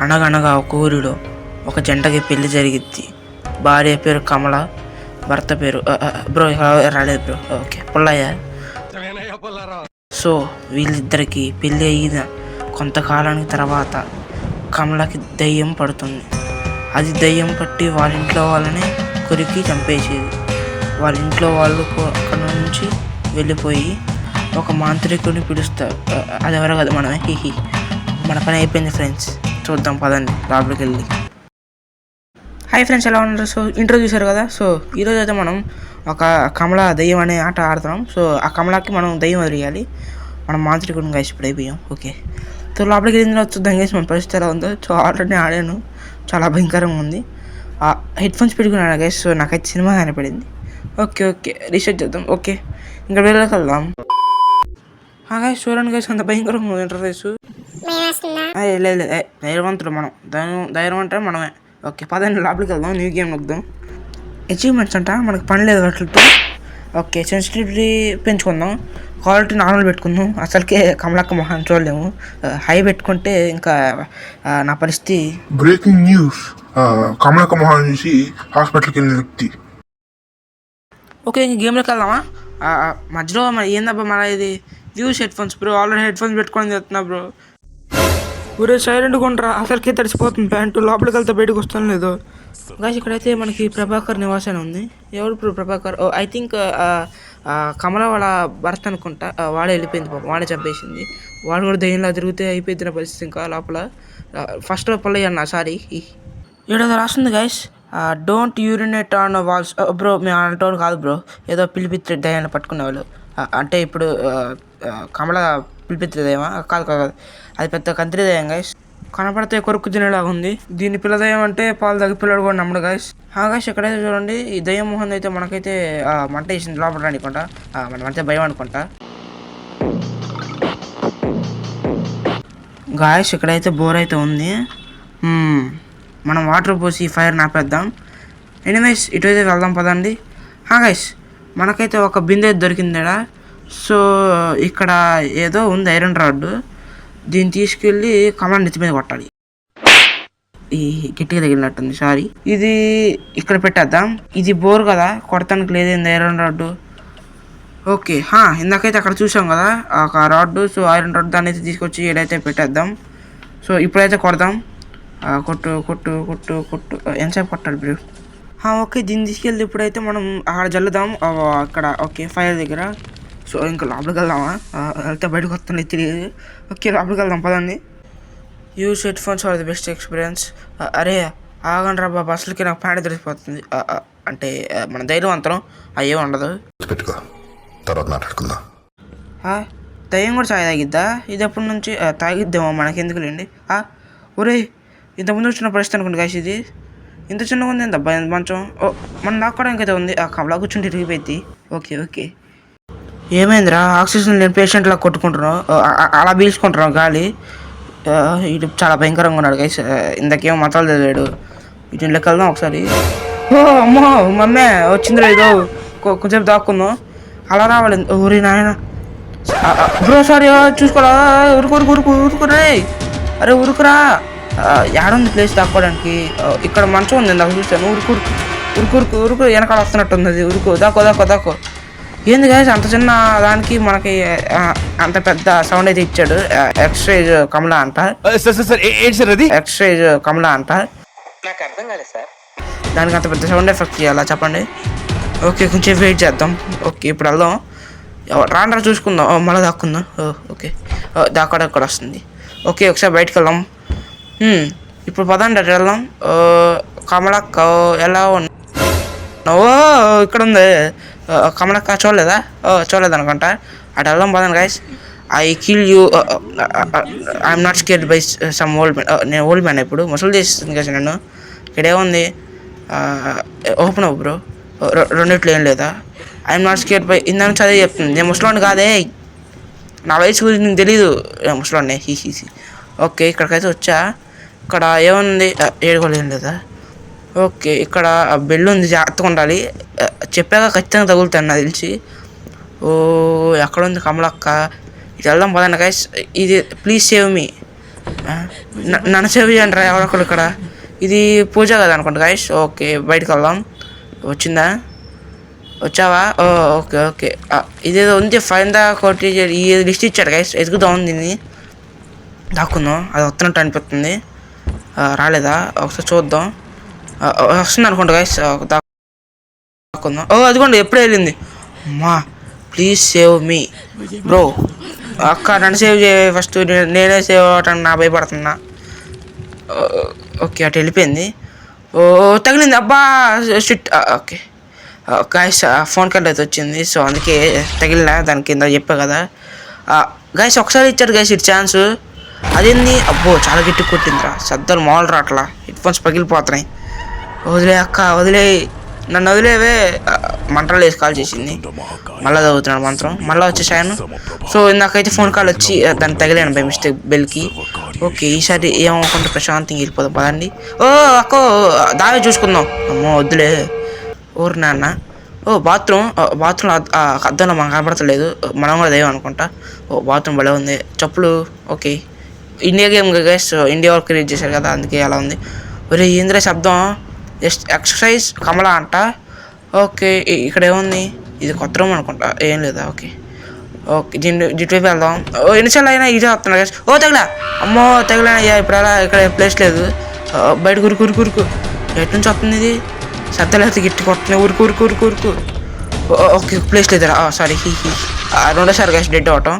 అనగనగా ఒక ఊరిలో ఒక జంటకి పెళ్ళి జరిగిద్ది. భార్య పేరు కమల భర్త పేరు బ్రో రాలేదు బ్రో. ఓకే పుల్లయ్య. సో వీళ్ళిద్దరికి పెళ్ళి అయిన కొంతకాలానికి తర్వాత కమలకి దయ్యం పడుతుంది. అది దయ్యం పట్టి వాళ్ళ ఇంట్లో వాళ్ళని కొరికి చంపేసేది. వాళ్ళ ఇంట్లో వాళ్ళు అక్కడ నుంచి వెళ్ళిపోయి ఒక మాంత్రికుడిని పిలుస్తారు. అది ఎవరో కదా మనమే. హిహి మన పని అయిపోయింది ఫ్రెండ్స్. చూద్దాం పదండి లోపలికి వెళ్ళి. హాయ్ ఫ్రెండ్స్ ఎలా ఉన్నారు? సో ఇంట్రో చూశారు కదా? సో ఈరోజు అయితే మనం ఒక కమల దయ్యం అనే ఆట ఆడుతున్నాం. సో ఆ కమలకి మనం దయ్యం వదిలేయాలి మనం మాంత్రికుడిని కలిసి ఇప్పుడు అయిపోయాం. ఓకే. సో లోపలికి వెళ్ళిన తర్వాత చూద్దాం గైస్ మన పరిస్థితి ఎలా ఉందో. సో ఆల్రెడీ ఆడాను. చాలా భయంకరంగా ఉంది. హెడ్ ఫోన్స్ పెట్టుకున్నాను గైస్ సో నాకైతే సినిమా కనపడింది. Okay okay. రీసెర్చ్ చేద్దాం. ఓకే. ఇంకా వేరేకి వెళ్దాం. గైస్ చూడండి గైస్ అంత భయంకరంగా ఉంది ఇంటర్ఫేస్ లేదు లేదు ఏ, ధైర్యవంతుడు మనం. ధైర్యం ధైర్యం అంటే మనమే. ఓకే పదండి లోపలికి వెళ్దాం. New game నొక్కుదాం. అచీవ్మెంట్స్ అంట మనకు పని లేదు వాటితో ఓకే సెన్సిటివిటీ పెంచుకుందాం. క్వాలిటీ నార్మల్ పెట్టుకుందాం. అసలుకే కమలక్క మొహాన్ని చూడలేము. హై పెట్టుకుంటే ఇంకా నా పరిస్థితి బ్రేకింగ్ న్యూస్ కమలక మోహన్ చూసి హాస్పిటల్కి వెళ్ళిన వ్యక్తి. ఓకే ఇంక గేమ్లోకి వెళ్దామా? మధ్యలో మరి ఏందబ్బా మన ఇది use headphones bro already headphones పెట్టుకొని చెప్తున్నా బ్రో ఊరే సైలెంట్గా ఉంటారా అసలుకే తడిసిపోతుంది ప్యాంటు. లోపలికి వెళ్తే బయటకు వస్తాను లేదు. గాయస్ ఇక్కడైతే మనకి ప్రభాకర్ నివాస్ ఉంది. ఎవరు ఇప్పుడు Prabhakar? Oh I think Kamala వాళ్ళ భర్త అనుకుంటా. వాడే వెళ్ళిపోయింది పాపం. వాడే చంపేసింది. వాడు కూడా దయ్యంలా తిరిగితే అయిపోయింది పరిస్థితి ఇంకా లోపల. ఫస్ట్ పల్లయ్య అన్న సారీ. ఏడో రాస్తుంది guys don't urinate on walls bro మేము అంటోన్ కాదు బ్రో. ఏదో పిలిపిత్రి దయాన్ని పట్టుకునే వాళ్ళు అంటే ఇప్పుడు కమల పిలిపిత్రి దయమా కాదు కాదు కాదు. అది పెద్ద కంత్రి దయం గైస్ కనపడితే కొరుకు తినేలాగా ఉంది. దీని పిల్లదయం అంటే పాలు తగ్గి పిల్లడు కూడా నమ్మడు గైస్ హా గైస్ ఎక్కడైతే చూడండి ఈ దయ్యం మొహం అయితే మనకైతే మంట వేసింది లోపల అనుకుంటా మనం అంతే భయం అనుకుంటా. గాయస్ ఇక్కడైతే బోర్ అయితే ఉంది మనం వాటర్ పోసి ఫైర్ నాపేద్దాం. ఎనీవేస్ అయితే వెళ్దాం పదండి. హా గైస్ మనకైతే ఒక బిందె దొరికిందిడా? సో ఇక్కడ ఏదో ఉంది ఐరన్ రాడ్. దీన్ని తీసుకెళ్ళి కమాండ్ నెత్తి మీద కొట్టాలి. ఈ గట్టిగా తగిలినట్టుంది సారీ. ఇది ఇక్కడ పెట్టేద్దాం. ఇది బోర్ కదా కొడతానికి లేదేంది ఐరన్ రాడ్. ఓకే హా ఇందాకైతే అక్కడ చూసాం కదా ఒక రాడ్. సో ఐరన్ రాడ్ దాన్ని అయితే తీసుకొచ్చి ఏడైతే పెట్టేద్దాం. సో ఇప్పుడైతే కొడదాం. కొట్టు కొట్టు కొట్టు కొట్టు. ఎంతసేపు కొట్టాలి బ్రో? ఓకే దీన్ని తీసుకెళ్ళి ఇప్పుడైతే మనం అక్కడ జల్లుదాం. అక్కడ ఓకే ఫైర్ దగ్గర. సో ఇంకా లోపలికి వెళ్దామా? వెళ్తే బయటకు వస్తుంది తెలియదు. ఓకే లోపలికి వెళ్దాం పదండి. Use headphones are the best experience అరే ఆగండి రా బాబా అసలుకి నాకు ప్యాంట్ తెలిసిపోతుంది అంటే మన ధైర్యవంతరం అయ్యే ఉండదు. పెట్టుకో తర్వాత మాట్లాడుకుందాం. దయ్యం కూడా చాయ్ తాగిద్దా? ఇది ఎప్పటి నుంచి? తాగిద్దేమో మనకెందుకు లేండి ఒరే ఇంతకుముందు వచ్చిన పరిస్థితి అనుకోండి కాసి ఇది. ఇంత చిన్నగా ఉంది ఇంత మంచం. ఓ మన దాక్కోవడానికి అయితే ఉంది. ఆ కమలా కూర్చుంటే ఇరిగిపోయింది ఓకే ఓకే. ఏమైందిరా? ఆక్సిజన్ లేని పేషెంట్లా కొట్టుకుంటున్నావు. అలా పీల్చుకుంటున్నావు గాలి. ఇటు చాలా భయంకరంగా ఉన్నాడు గైస్ ఇందాకేమో మతాలు చదివాడు. ఇటు లెక్క ఒకసారి. ఓ అమ్మో మమ్మే వచ్చిందిరా ఇదో కొ- కొంచెం దాక్కుందాం అలా రావాలి. ఊరి నాయన. బ్రో సారీ చూసుకోరా. ఉరుకు ఉరుకు ఉరుకు ఉరుకురే అరే ఉరుకురా. ఏడుంది ప్లేస్ దాక్కోవడానికి ఇక్కడ మంచం ఉంది నాకు చూస్తాను ఉరుకు ఉరుకు ఉరుకు ఉరుకు ఉరుకు వెనకాల వస్తున్నట్టు ఉంది అది ఉరుకు దాకో దాకో దాకో ఏంది గాయస్ అంత చిన్న దానికి మనకి అంత పెద్ద సౌండ్ అయితే ఇచ్చాడు ఎక్స్రేజ్ కమలా అంట. సార్ సార్ సార్ ఏ- ఏంటి సార్ అది? ఎక్స్రేజ్ కమలా అంట. నాకు అర్థం కాలేదు సార్. దానికి అంత పెద్ద సౌండ్ ఎఫెక్ట్ చేయాలా చెప్పండి? ఓకే కొంచెం వెయిట్ చేద్దాం. ఓకే ఇప్పుడు వెళ్దాం. ఎవ- రాను రా చూసుకుందాం. ఓ, మళ్ళీ దాక్కుందాం. ఓ, ఓకే ఓ, దాక్కడ అక్కడ వస్తుంది. ఓకే ఒకసారి బయటకు వెళ్దాం. హ్మ్, ఇప్పుడు పదండి అటు వెళ్దాం. కమలక్క ఓ, ఎలా ఉన్నా ఓ ఇక్కడ ఉంది కమలక్క చూడలేదా? ఓ చూడలేదు అనుకుంటా. అటు వెళ్దాం పదండి guys I kill you I'm not scared by some old man నేను ఓల్డ్ మ్యాన్ ఇప్పుడు. ముసలి తీస్తుంది కదా నన్ను. ఇక్కడ ఏముంది ఓపెన్ అవ్వు బ్రో రెండిట్లో ఏం లేదా? ఐఎమ్ నాట్ స్కేర్డ్ బై ఇందాక చదివి చెప్తుంది. నేను ముసలోని కాదే. నా వయసు గురించి నీకు తెలీదు. ఏ ముసలోనే హీ హీ ఓకే ఇక్కడికైతే వచ్చా. ఇక్కడ ఏముంది? ఆ, ఏడుకోలేదు ఏం లేదా? ఓకే ఇక్కడ బెల్ ఉంది జాగ్రత్తగా ఉండాలి. చెప్పాక ఖచ్చితంగా తగులుతాను నాకు తెలిసి. ఓ ఎక్కడ ఉంది కమలక్క. ఇది వెళ్దాం పదండి గైస్ ఇది ప్లీజ్ సేవ్ మీ నన్ను సేవ్ చేయండి రా ఎవరొకరు ఇక్కడ. ఇది పూజ కదా అనుకోండి గైస్ ఓకే బయటకు వెళ్దాం. వచ్చిందా? వచ్చావా? Oh okay okay. ఇదేదో ఉంది ఫైన్ దా కోటి ఈ లిస్ట్ ఇచ్చాడు గైస్ ఎదుగుదాం దీన్ని. దాక్కుందాం అది వస్తున్నట్టు అనిపిస్తుంది. రాలేదా? ఒకసారి చూద్దాం. వస్తుంది అనుకుంటా గైస్ దాక్కుందాం ఓ అదిగోండి ఎప్పుడే వెళ్ళింది? అమ్మా ప్లీజ్ సేవ్ మీ బ్రో అక్క నన్ను సేవ్ చేయ ఫస్ట్ నేనే సేవ్ అవటానికి నా భయపడుతున్నా. ఓకే అటు వెళ్ళిపోయింది. ఓ తగిలింది. అబ్బా shit okay. Guys phone card అయితే వచ్చింది. సో అందుకే తగిలిన దాని కింద చెప్పా కదా. గాయస్ ఒకసారి ఇచ్చారు గాయస్ ఇటు ఛాన్స్ అదేంది? అబ్బో చాలా గట్టి కొట్టిందిరా. శబ్దాలు మామూలు రావట్లా హెడ్ ఫోన్స్ పగిలిపోతున్నాయి. వదిలే అక్క వదిలే. నన్ను వదిలేవే. మంటలు వేసి కాల్ చేసింది. మళ్ళీ చదువుతున్నాడు మంత్రం. మళ్ళీ వచ్చేసాను సో ఇందాకైతే ఫోన్ కాల్ వచ్చి దాన్ని తగిలాను బై మిస్టేక్ బెల్కి. ఓకే ఈసారి ఏమనుకుంటే ప్రశాంతంగా వెళ్ళిపోదాం. పదండి. ఓ అక్క దావే చూసుకుందాం. అమ్మో వద్దులే. ఊరు నాన్న. ఓ బాత్రూమ్ బాత్రూమ్ అద్దంలో మనకు కనపడతలేదు. మనం కూడా దేవం అనుకుంటా. ఓ బాత్రూమ్ భలే ఉంది. చెప్పులు okay. India game guys India వాళ్ళు క్రియేట్ చేశారు కదా అందుకే అలా ఉంది. ఒరే ఏంద్ర శబ్దం? జస్ట్ ఎక్సర్సైజ్ కమలా అంట. ఓకే ఇక్కడ ఏముంది? ఇది కొత్త రూమ్ అనుకుంటా. ఏం లేదా? ఓకే. ఓకే దీని జిట్వైపు వెళ్దాం. ఓ ఎన్నిసార్లు అయినా ఇదే వస్తున్నా కదా ఓ తగిలా. అమ్మో తగిలా. అయ్యా ఇప్పుడు అలా ఇక్కడ ప్లేస్ లేదు. బయట కురుకు ఉరుకు ఉరుకు ఎటు నుంచి వస్తుంది ఇది? సత్తలేకపోతే గిట్టి కొట్టున్నాయి ఉరుకు ఉరుకు ఉరుకు ఉరుకు ఓకే ప్లేస్ లేదురా సారీ హీ హీ. రెండోసారి గైస్ డెడ్ అవటం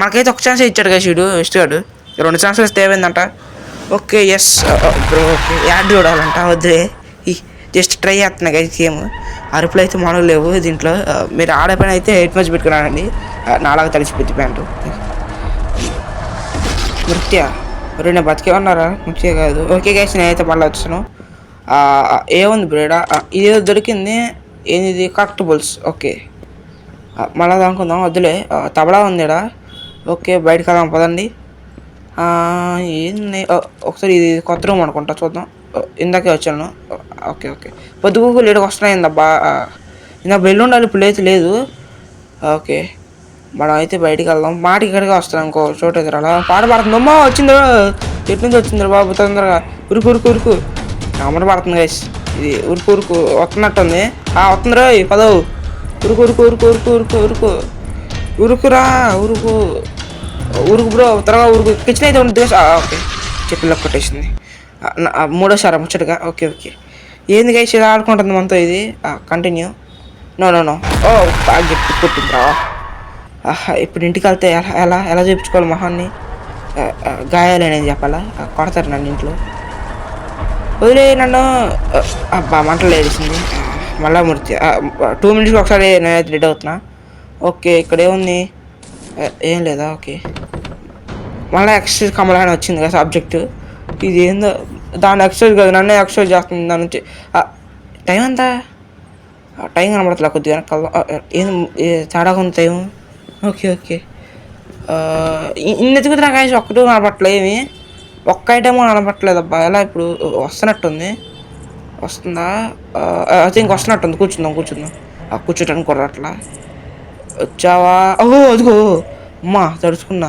మనకైతే ఒక ఛాన్స్ ఇచ్చాడు గైస్ వీడు ఇస్తాడు రెండు ఛాన్సులు వస్తే ఏమైందంట? Okay yes okay. యాడ్ చూడాలంట వద్దులే. జస్ట్ ట్రై చేస్తున్నా గైస్ గేమ్ అరుపులు అయితే మామూలు లేవు. దీంట్లో మీరు ఆడే పని అయితే హెడ్ మచ్ పెట్టుకున్నానండి. నాలాగా తడిచిపోద్ది ప్యాంటు. నృత్య మరి నేను బతికే ఉన్నారా? నృత్య కాదు. ఓకే గైస్ నేనైతే మళ్ళీ వచ్చాను. ఏముంది బ్రేడ ఇది దొరికింది. ఏంది కరెక్టబుల్స్ ఓకే. మళ్ళీ అనుకుందాం వద్దులే. తబలా ఉంది ఈడ ఓకే బయటకు వెళ్దాం పదండి. ఏంది? ఒకసారి ఇది కొత్త రూమ్ అనుకుంటా చూద్దాం. Uh, ఇందాకే వచ్చాను. Uh, ఓకే ఓకే పొద్దుగూకు పొద్దుగుకు లేటుగా వస్తున్నాయిందబ్బా. Uh, ఇందాక వెళ్ళుండాలి ఇప్పుడు అయితే లేదు ఓకే మనం అయితే బయటికి వెళ్దాం. మాట ఇక్కడికి వస్తాం ఇంకో చోట ఎదురు అలా పాట పడుతుంది. అమ్మా వచ్చిందో ఎటు నుంచి వచ్చిందిరా బాబు? తొందరగా. ఉరుకు ఉరుకు ఉరుకు. అమర పడుతుంది గైస్ ఇది ఉరుకు ఉరుకు. వస్తున్నట్టుంది. ఆ వస్తుందిరా పదవు. ఉరుకు ఉరుకు ఉరుకు ఉరుకు ఉరుకు ఉరుకు. ఉరుకురా ఉరుకు. ఉరుకు బ్రో త్వరగా ఉరుకు. కిచెన్ అయితే ఉంటుంది ఓకే చెప్పిల్ల కొట్టేసింది మూడోసారి ముచ్చటగా? Okay okay. ఏంది గైస్ ఇలా ఆడుకుంటుంది మనతో ఇది? Continue no no no oh బాగా గట్టి కొట్టిందిరా. ఆహా, ఇప్పుడు ఇంటికి వెళ్తే ఎలా ఎలా ఎలా చూపించుకోవాలి మొహాన్ని? గాయాలనేది గాయాలేనని చెప్పాలా? కొడతారు నన్ను ఇంట్లో. వదిలే నన్ను. అబ్బా మంటలు వేసింది మళ్ళా మూర్తి. టూ మినిట్స్కి ఒకసారి నేనైతే రెడీ అవుతున్నా. ఓకే ఇక్కడ ఏముంది? ఏం లేదా? ఓకే. మళ్ళీ ఎక్సర్సైజ్ కమలా అని వచ్చింది కదా సబ్జెక్టు ఇది ఏందో దాని ఎక్సర్సైజ్ కాదు నన్ను ఎక్సర్సైజ్ చేస్తుంది దాని నుంచి. టైం ఎంత? టైం కనబడట్లే కొద్దిగా ఏం ఏ తేడాగా ఉంది టైం ఓకే ఓకే. ఇన్ని నాకు కానీ ఒక్కటి కనపట్లే ఏమి? ఒక్క ఐటమ్ కనపట్లేదు అబ్బా. ఎలా ఇప్పుడు వస్తున్నట్టుంది? వస్తుందా? ఐ థింక్ వస్తున్నట్టుంది. కూర్చుందాం కూర్చుందాం. ఆ కూర్చోటానికి కూడా అట్లా వచ్చావా? ఓహో అదిగో. అమ్మా తడుచుకున్నా.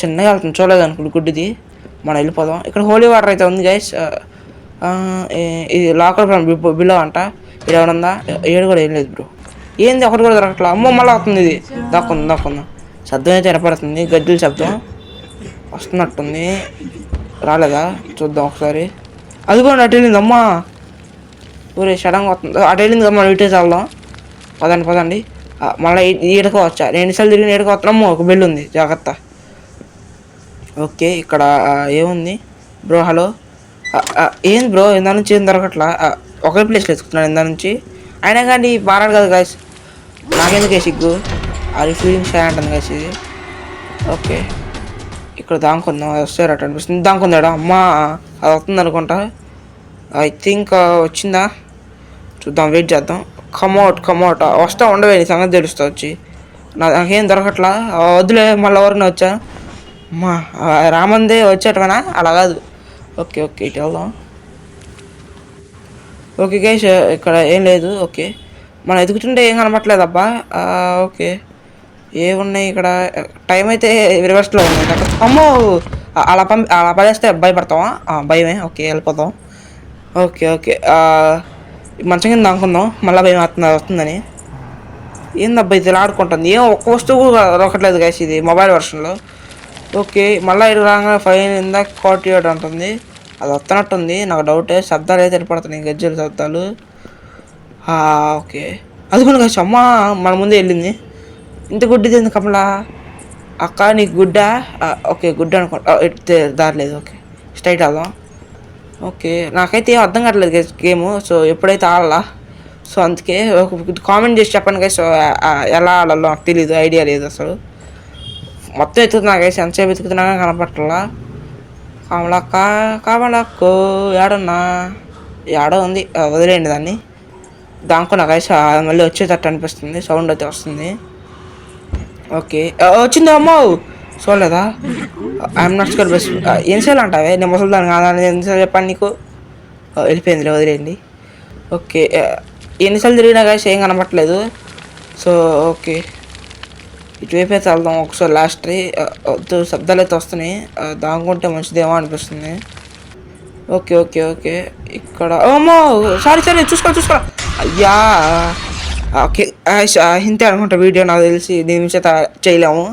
చిన్నగా వెళ్తుంది. చూడలేదు అనుకుంటు గుడ్డిది? మనం వెళ్ళిపోదాం. ఇక్కడ హోలీ వాటర్ అయితే ఉంది గైస్ ఇది లోకల్ బిలో అంట. ఇది ఎవరుందా ఏడు కూడా ఏం లేదు బ్రో ఏంది ఒకటి కూడా దొరకట్లా? అమ్మో మళ్ళీ వస్తుంది ఇది. దాక్కుంది దాక్కుందాం. శబ్దం అయితే వినపడుతుంది. గడ్డల శబ్దం. వస్తున్నట్టుంది. రాలేదా? చూద్దాం ఒకసారి. అది కూడా అటు వెళ్ళింది అమ్మా. ఊరే సడన్గా వస్తుంది. అటు వెళ్ళింది కదా మనం ఇటే వెళ్దాం. పదండి పదండి. మళ్ళీ ఈడకు వచ్చా. రెండు సార్లు తిరిగి ఈడకు వస్తున్నాము ఒక బెల్లు ఉంది. జాగ్రత్త. ఓకే ఇక్కడ ఏముంది? బ్రో హలో ఏంది బ్రో ఇందా నుంచి ఏం దొరకట్లా? ఒకే ప్లేస్లో ఎత్తుకుతున్నాను ఇందా నుంచి. అయినా కానీ బారాడు కదా గాయస్ నాకెందుకే సిగ్గు? అది ఫీలింగ్ షై అంటుంది గాయస్ ఇది. ఓకే. ఇక్కడ దాంకుందాం? అది వస్తే అటు అనిపిస్తుంది. దాంకుందాడా? అమ్మ అది వస్తుంది అనుకుంటా. ఐ థింక్ వచ్చిందా? చూద్దాం వెయిట్ చేద్దాం. కమౌట్ కమౌట్ వస్తా ఉండవే నీ సంగతి తెలుస్తా వచ్చి. నాకేం దొరకట్లా? వద్దులే మళ్ళీ ఎవరిని వచ్చా? మా రామందే వచ్చేటమేనా అలా కాదు. ఓకే ఓకే ఇటు వెళ్దాం ఓకే గైస్ ఇక్కడ ఏం లేదు ఓకే. మనం ఎదుగుతుంటే ఏం కనపట్లేదు అబ్బా. ఓకే. ఏమున్నాయి ఇక్కడ? టైం అయితే రివర్స్లో ఉంది. కదా అమ్మో! అలా పంపి అలా పడేస్తే భయపడతావా? భయమే. ఓకే వెళ్ళిపోతాం ఓకే ఓకే. ఆ, మంచం కింద అనుకుందాం మళ్ళీ భయం వస్తుంది వస్తుందని. ఏందబ్బా ఇది? ఆడుకుంటుంది. ఏం ఒక్క వస్తువు కూడా దొరకట్లేదు గైస్ ఇది మొబైల్ వర్షన్లో. ఓకే మళ్ళీ ఇటు రాగానే ఫైన్ ఇందాక కోటి అంటుంది. అది వస్తున్నట్టుంది. నాకు డౌటే శబ్దాలు అయితే ఏర్పడుతున్నాయి గజ్జల శబ్దాలు. ఓకే. అది కూడా కాదు అమ్మ మన ముందే వెళ్ళింది. ఇంత గుడ్డిది ఎందుకు కమలా? అక్క నీకు గుడ్డా? ఓకే గుడ్డ అనుకుంటా ఇటు దారి లేదు ఓకే. స్ట్రైట్ వెళ్దాం. ఓకే నాకైతే ఏం అర్థం కావట్లేదు గేమ్. సో ఎప్పుడైతే ఆడాలా? సో అందుకే ఒక కామెంట్ చేసి చెప్పండి సో ఎలా ఆడాలో నాకు తెలియదు ఐడియా లేదు అసలు. మొత్తం ఎత్తుకుతున్నా గైస్ ఎంతసేపు ఎత్తుకుతున్నా కానీ కనపట్లా కమలక్క కమలక్కో ఏడున్నా? ఏడో ఉంది వదిలేయండి దాన్ని. దానికున్నా గైస్ మళ్ళీ వచ్చేటట్టు అనిపిస్తుంది సౌండ్ అయితే వస్తుంది. ఓకే వచ్చింది అమ్మో! చూడలేదా? ఐఎమ్ నాట్ స్కూల్ బస్ ఏం చేయాలంటావే నేను ముసలి దాన్ని కాదని ఎన్నిసార్లు చెప్పాను నీకు? వెళ్ళిపోయిందిలే వదిలేయండి. ఓకే ఎన్నిసార్లు తిరిగినా కానీ ఏం కనపట్లేదు సో ఓకే. ఇటువైపు అయితే వెళ్దాం ఒకసారి లాస్ట్ ట్రీ శబ్దాలు అయితే వస్తున్నాయి. ఆ, దాంగుంటే మంచిదేమో అనిపిస్తుంది. Okay okay okay. ఇక్కడ ఓమో సారీ సారీ చూసుకో చూసుకో. అయ్యా! ఓకే ఇంతే అనుకుంటా వీడియో నాకు తెలిసి దీని నుంచి అయితే చేయలేము.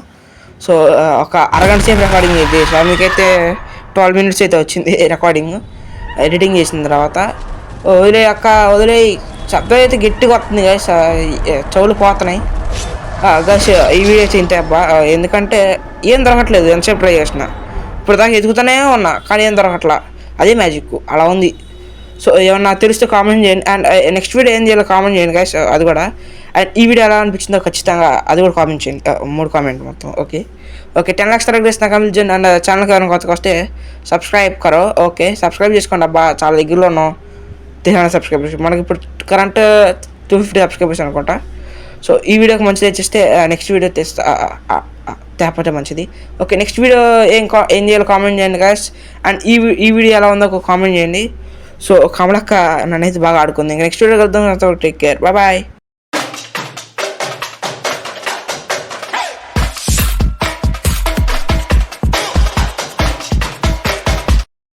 సో ఒక అరగంట సేపు రికార్డింగ్ అయితే సో మీకైతే ట్వెల్వ్ మినిట్స్ అయితే వచ్చింది రికార్డింగ్ ఎడిటింగ్ చేసిన తర్వాత. వదిలే అక్క వదిలే శబ్దం అయితే గట్టిగా వస్తుంది చెవులు పోతున్నాయి. గస్ ఈ వీడియో అయితే అబ్బా ఎందుకంటే ఏం దొరకట్లేదు ఎంతసేపు ట్రై చేసిన. ఇప్పుడు దాకా ఎదుగుతూనే ఉన్నా కానీ ఏం దొరకట్లా. అదే మ్యాజిక్ అలా ఉంది. సో ఏమన్నా తెలిస్తే కామెంట్ చేయండి. అండ్ నెక్స్ట్ వీడియో ఏం చేయాలో కామెంట్ చేయండి గైస్ అది కూడా. అండ్ ఈ వీడియో ఎలా అనిపించిందో ఖచ్చితంగా అది కూడా కామెంట్ చేయండి. మూడు కామెంట్ మొత్తం ఓకే ఓకే టెన్ లాక్స్ తరగతి చేసిన కామెంట్ చేయండి. అండ్ ఛానల్కి ఎవరైనా కొత్తగా వస్తే సబ్స్క్రైబ్ కరో ఓకే సబ్స్క్రైబ్ చేసుకోండి అబ్బా చాలా దగ్గరలో ఉన్నాం. తెలంగాణ హండ్రెడ్ సబ్స్క్రైబర్స్ మనకి ఇప్పుడు కరెంట్ టూ ఫిఫ్టీ సబ్స్క్రైబర్స్ అనుకుంటా. సో ఈ వీడియోకి మంచిది తెచ్చిస్తే నెక్స్ట్ వీడియో తెస్తా తేపతే మంచిది. ఓకే నెక్స్ట్ వీడియో ఏం కా- ఏం చేయాలో కామెంట్ చేయండి గాయస్ అండ్ ఈ వీ- ఈ వీడియో ఎలా ఉందో ఒక కామెంట్ చేయండి. సో కమలక్క నన్నైతే బాగా ఆడుకుంది. ఇంకా నెక్స్ట్ వీడియో కలుద్దాం. Take care bye bye